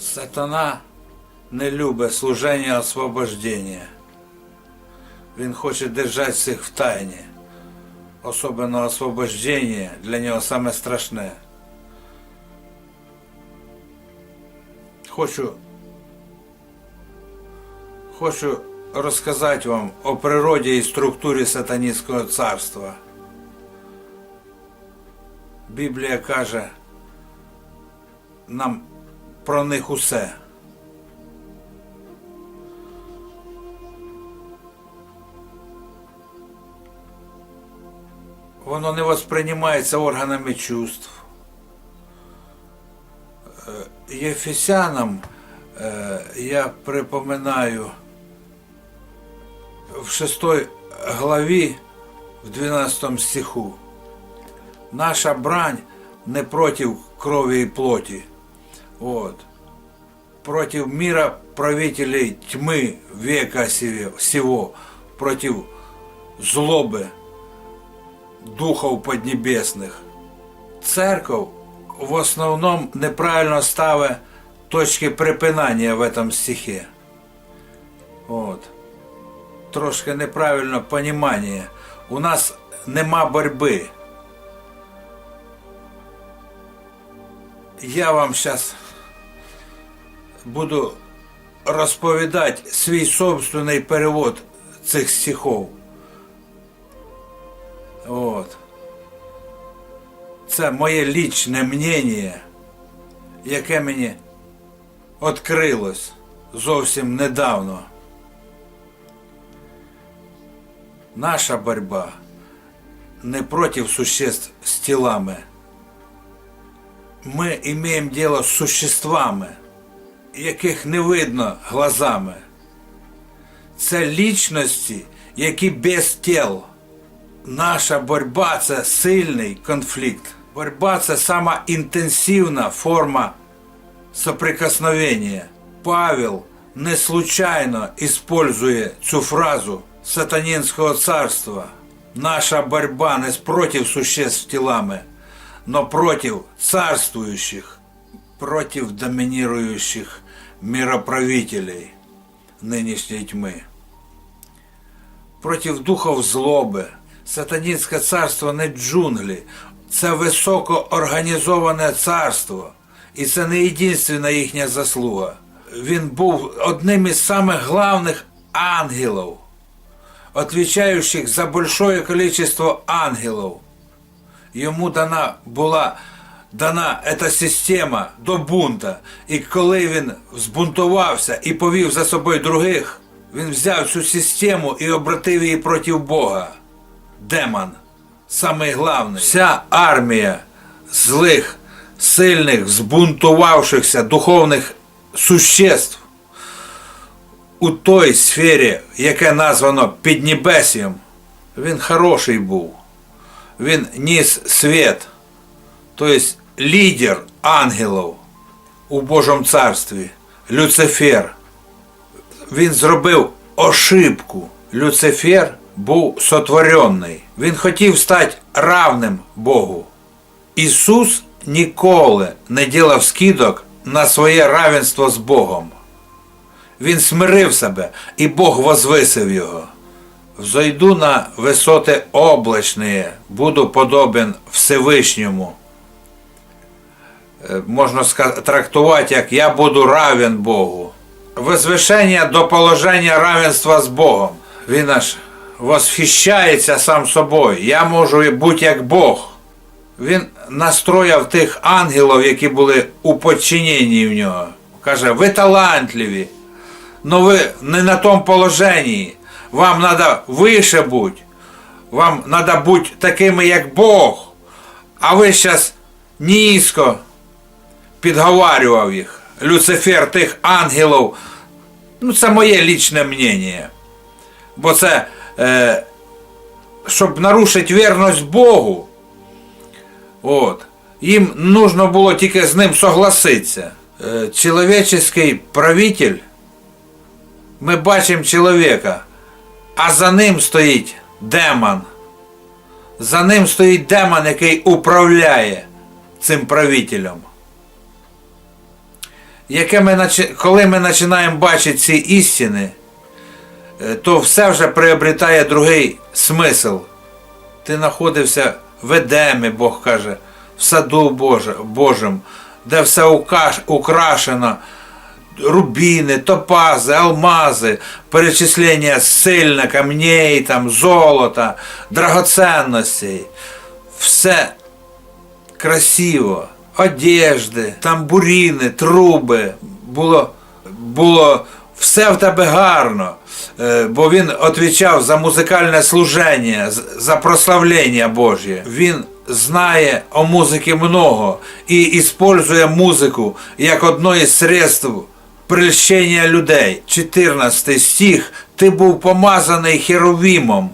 Сатана не любить служення освобождення. Він хоче держати всіх в тайні. Особливо освобождення для нього саме страшне. Хочу, хочу розказати вам о природі і структурі сатаністського царства. Біблія каже нам про них усе. Воно не восприймається органами чувств. Е, Єфесянам е, я припоминаю в 6 главі, в 12 стиху. Наша брань не проти крові і плоті, вот, против мира правителей тьмы века сего- сего, против злобы духов поднебесных. Церковь в основном неправильно ставить точки припинання в этом стихе. От. Трошки неправильно понімання. У нас нема боротьби. Я вам зараз буду розповідати свій собственний перевод цих стихов. От. Це моє лічне мнення, яке мені відкрилось зовсім недавно. Наша боротьба не проти существ з тілами. Ми маємо діло з существами, яких не видно глазами. Це лічності, які без тіл. Наша боротьба це сильний конфлікт. Боротьба це сама інтенсивна форма соприкосновения. Павел не случайно использує цю фразу сатанинского царства. Наша борьба не против существ телами, но против царствующих, против доминирующих мироправителей нынешней тьмы против духов злоби. Сатанінське царство не джунглі, це високо організоване царство. І це не єдинственна їхня заслуга. Він був одним із самих главних ангелів, отвечающих за большое количество ангелів. Йому дана була дана ця система до бунта. І коли він збунтувався і повів за собою других, він взяв цю систему і обратив її проти Бога. Демон. Самий главний. Вся армія злих, сильних, збунтувавшихся духовних существ у той сфері, яке названо Піднебесієм, він хороший був. Він ніс світ, тобто лідер ангелів у Божому царстві, Люцифер він зробив ошибку. Люцифер був сотворений. Він хотів стати равним Богу. Ісус ніколи не ділав скидок на своє равенство з Богом. Він смирив себе, і Бог возвисив його. Взойду на висоти облачні, буду подобен Всевишньому. Е, Можна трактувати, як я буду равен Богу возвишення до положення равенства з Богом. Він аж восхищається сам собою. Я можу бути як Бог. Він настрояв тих ангелів, які були у подчиненні в нього. Каже, ви талантливі, але ви не на тому положенні. Вам треба вище бути. Вам треба бути такими, як Бог. А ви зараз низько підговарював їх. Люцифер тих ангелів. Ну, це моє лічне мнення. Бо це, е, щоб нарушити вірність Богу, от, їм нужно було тільки з ним согласитися. Е, чоловічий правитель, ми бачимо чоловіка, а за ним стоїть демон. За ним стоїть демон, який управляє цим правителем. Яке ми, коли ми починаємо бачити ці істини, е, то все вже приобретає другий смисл. Ти знаходився в Едемі, Бог каже, в саду Божим, де все украшено, рубіни, топази, алмази, перечислення сильне, камней, там, золота, драгоценностей. Все красиво, одежди, тамбуріни, труби. Було, було все в тебе гарно. Е, Бо він відповідав за музикальне служення, за прославлення Божє. Він знає о музиці много і іспользує музику як одно із средств прельщення людей. 14 стих. Ти був помазаний херовімом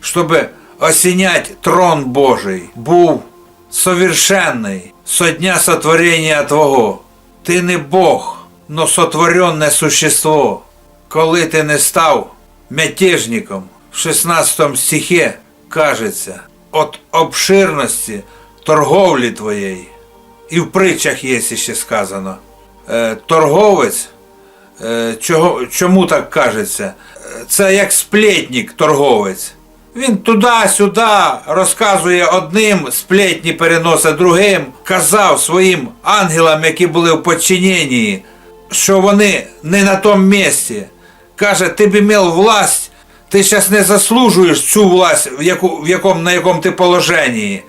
щоб осінять трон Божий, був совершенний со дня сотворення Твого. Ти не Бог, но сотворенне существо. Коли ти не став мятежником, в 16 стихі кажеться, от обширності торговлі твоєї. І в притчах є ще сказано. Е, торговець Е, чому так кажеться? Е, Це як сплетник, торговець. Він туди-сюди розказує одним, сплетні переносить другим, казав своїм ангелам, які були в подчиненні, що вони не на тому місці. Каже, ти б мав власть, ти зараз не заслужуєш цю власть, в яку, в якому, на якому ти положенні.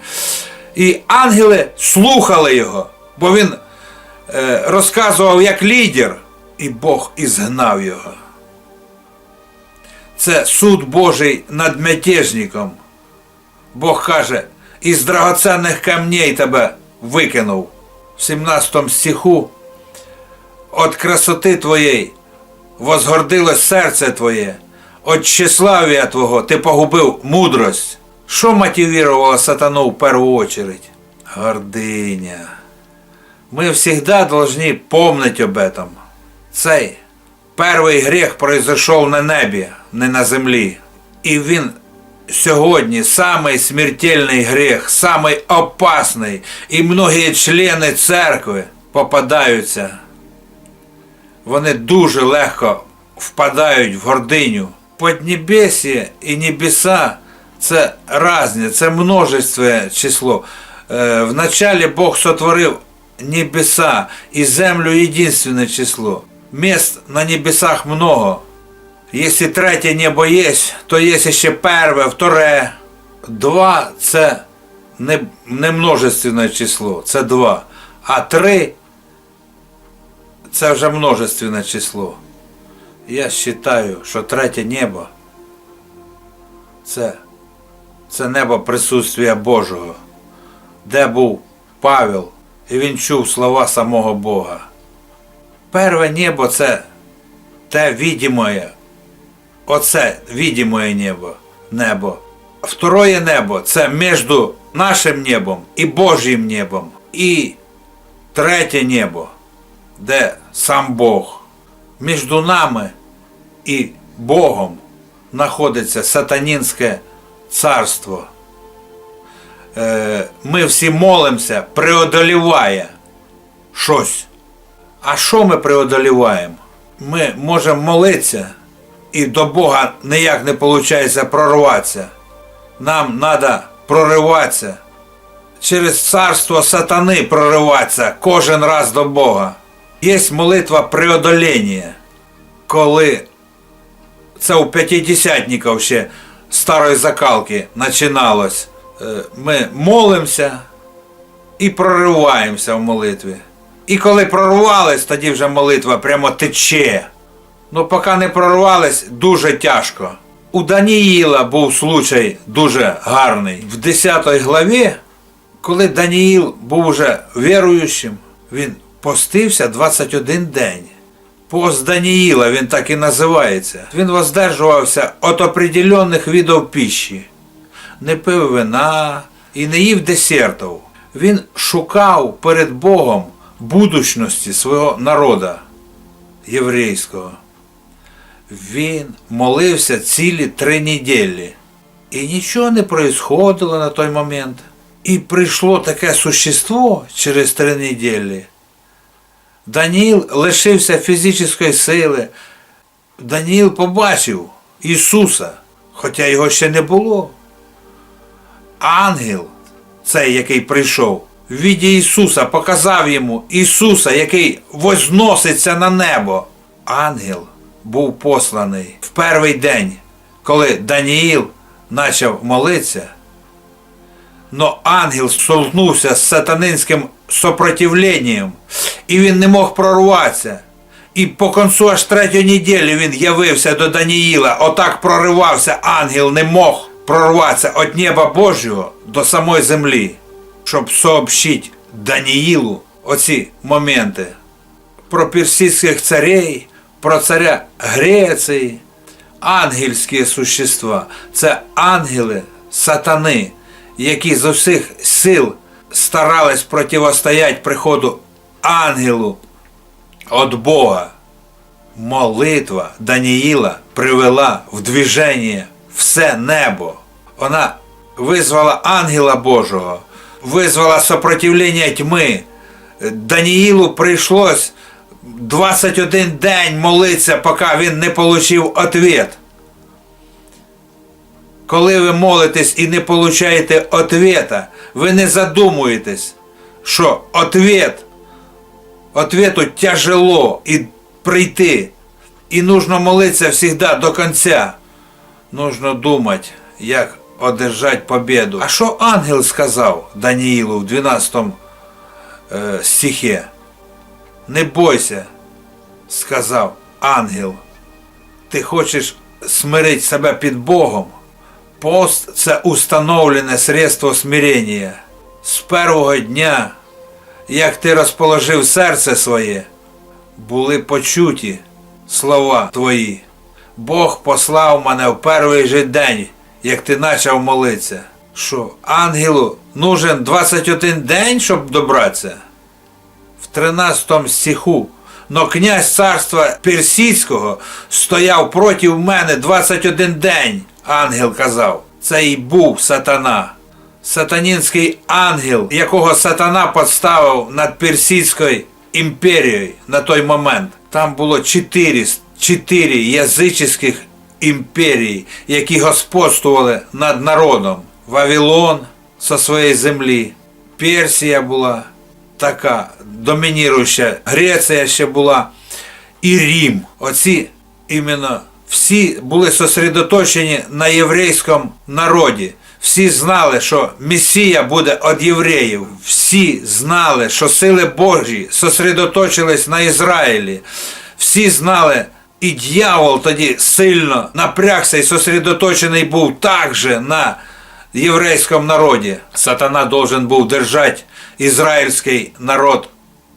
І ангели слухали його, бо він е, розказував як лідер, і Бог ізгнав його Це суд Божий над мятежником. Бог каже, із драгоценних камней тебе викинув. В 17 стиху от красоти твоєї возгордилось серце твоє, от тщеславія твого ти погубив мудрость. Що мотивувало сатану в першу очередь? Гординя. Мы всегда должны помнить об этом. Цей перший гріх произошов на небі, не на землі. І він сьогодні самий смертельний гріх, самий опасний. І многі члени церкви попадаються. Вони дуже легко впадають в гординю. Поднебесье і небеса це разне, це множественне число. Е, Вначале Бог сотворив небеса і землю єдинственне число. Мест на небесах много. Якщо третє небо є, то є ще перше, вторе. Два це не, не множественне число, це два. А три це вже множественне число. Я вважаю, що третє небо це, це небо присутствия Божого, де був Павел, і він чув слова самого Бога. Перше небо це те відімоє, оце відімоє небо, небо. Второе небо це між нашим небом і Божим небом. І третє небо, де сам Бог. Між нами і Богом знаходиться сатанінське царство. Е, Ми всі молимося, преодоліває щось. А що ми преодоліваємо? Ми можемо молитися, і до Бога ніяк не виходить прорватися. Нам треба прориватися. Через царство сатани прориватися кожен раз до Бога. Є молитва преодолення, коли це у п'ятидесятників ще старої закалки починалось. Е, Ми молимося і прориваємося в молитві. І коли прорвались, тоді вже молитва прямо тече. Ну, поки не прорвались, дуже тяжко. У Даніїла був случай дуже гарний. В 10 главі, коли Даніїл був уже віруючим, він постився 21 день. Пост Даніїла він так і називається. Він воздержувався від определених видів пищі. Не пив вина і не їв десертів. Він шукав перед Богом будучності свого народу єврейського. Він молився цілі три неділі. І нічого не происходило на той момент. І прийшло таке существо через три неділі. Даніїл лишився фізичної сили. Даніїл побачив Ісуса, хоча його ще не було. Ангел, цей, який прийшов, в віді Ісуса показав йому Ісуса, який возноситься на небо. Ангел був посланий в перший день, коли Даніїл почав молитися. Но ангел столкнувся з сатанинським сопротивленням, і він не мог прорватися. І по концу аж третьої неділі він явився до Даніїла. Отак проривався ангел, не мог прорватися від неба Божого до самої землі, щоб сообщити Даніїлу оці моменти про персидських царей, про царя Греції, ангельські существа. Це ангели сатани, які з усіх сил старались противостояти приходу ангелу від Бога. Молитва Даніїла привела в движення все небо. Вона визвала ангела Божого, визвала сопротивлення тьми. Даніїлу прийшлось 21 день молитися, поки він не отримав відповідь. Коли ви молитесь і не получаєте ответа, ви не задумуєтесь, що ответ, ответу тяжело і прийти. І нужно молитися завжди до кінця. Нужно думати, як одержати победу. А що ангел сказав Даніїлу в 12 е, стихі? Не бойся, сказав ангел. Ти хочеш смирити себе під Богом. Пост це установлене средство смирення. З першого дня, як ти розположив серце своє, були почуті слова твої. Бог послав мене в перший же день, як ти почав молитися. Що ангелу нужен 21 день, щоб добратися? В 13 стиху. Но князь царства Персійського стояв проти мене 21 день, ангел казав. Це і був сатана. Сатанінський ангел, якого сатана поставив над Персійською імперією на той момент. Там було чотири, чотири язичних імперії, які господствували над народом. Вавилон со своєї землі, Персія була така домініруюча, Греція ще була і Рім. Оці іменно всі були сосредоточені на єврейському народі. Всі знали, що Месія буде від євреїв. Всі знали, що сили Божі сосредоточились на Ізраїлі. Всі знали, і дьявол тоді сильно напрягся і сосредоточений був також на єврейському народі. Сатана должен був держати ізраїльський народ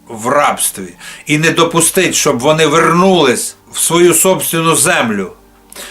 в рабстві і не допустити, щоб вони вернулись в свою собственну землю.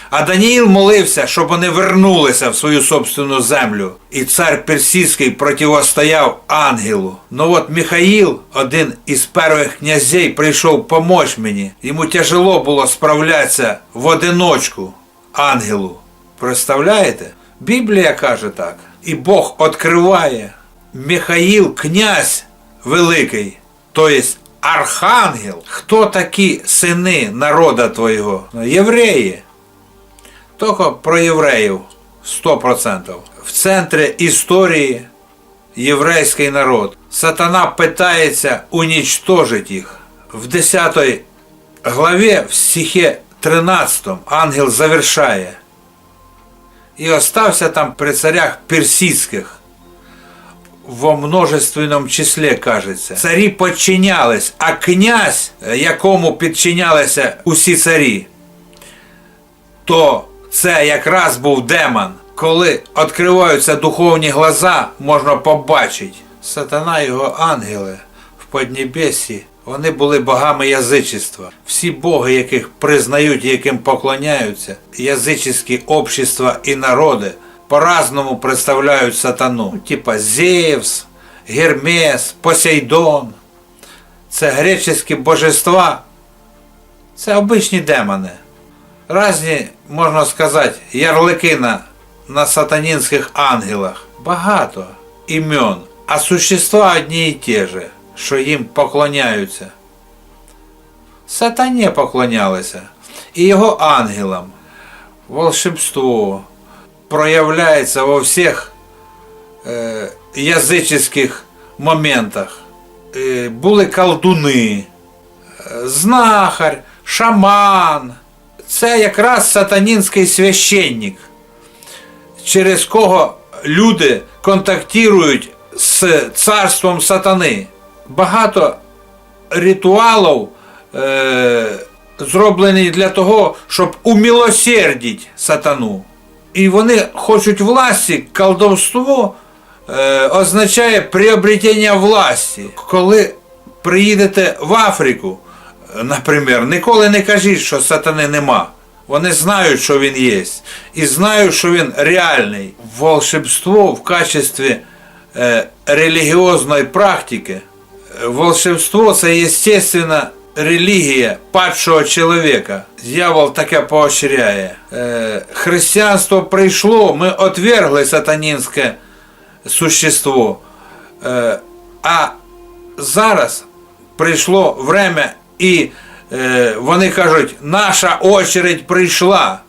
А Даніїл молився, щоб вони вернулися в свою собственну землю. І цар Персійський противостояв ангелу. Ну от Михаїл, один із перших князей, прийшов помочь мені. Йому тяжело було справлятися в одиночку ангелу. Представляєте? Біблія каже так. І Бог відкриває. Михаїл князь великий, то є архангел. Хто такі сини народа твого? Євреї. Тільки про євреїв 100%. В центрі історії єврейський народ. Сатана питається унічтожити їх. В 10 главі, в стихі 13 ангел завершає. І остався там при царях персидських. Во множественном числі кажеться. Царі подчинялись, а князь, якому підчинялися усі царі, то це якраз був демон. Коли відкриваються духовні глаза, можна побачити. Сатана і його ангели в Поднебесі, вони були богами язичества. Всі боги, яких признають і яким поклоняються, язичські общества і народи по-разному представляють сатану. Типа Зевс, Гермес, Посейдон. Це греческі божества. Це обичні демони. Разні, можна сказати, ярлики на, на сатанінських ангелах. Багато імен, а существа одні і ті же, що їм поклоняються. Сатані поклонялися і його ангелам. Волшебство проявляється во всіх е, язичних моментах. Е, були колдуни, е, знахар, шаман. Це якраз сатанінський священник, через кого люди контактують з царством сатани. Багато ритуалів е, зроблені для того, щоб умилосердити сатану. І вони хочуть власті, колдовство е, означає приобретення власті. Коли приїдете в Африку, наприклад, ніколи не кажіть, що сатани нема. Вони знають, що він є, і знають, що він реальний. Волшебство в качестві е, релігіозної практики Волшебство це естественно релігія падшого чоловіка. Дьявол таке поощряє. Е, християнство прийшло, ми отвергли сатанінське существо. Е, а зараз прийшло время і е, вони кажуть, наша очередь прийшла.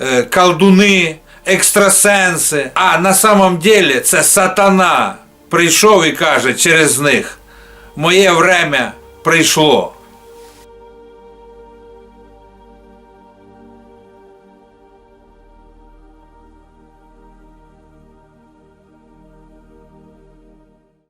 Е, колдуни, екстрасенси. А на самом деле це сатана прийшов і каже через них: Моє время прийшло.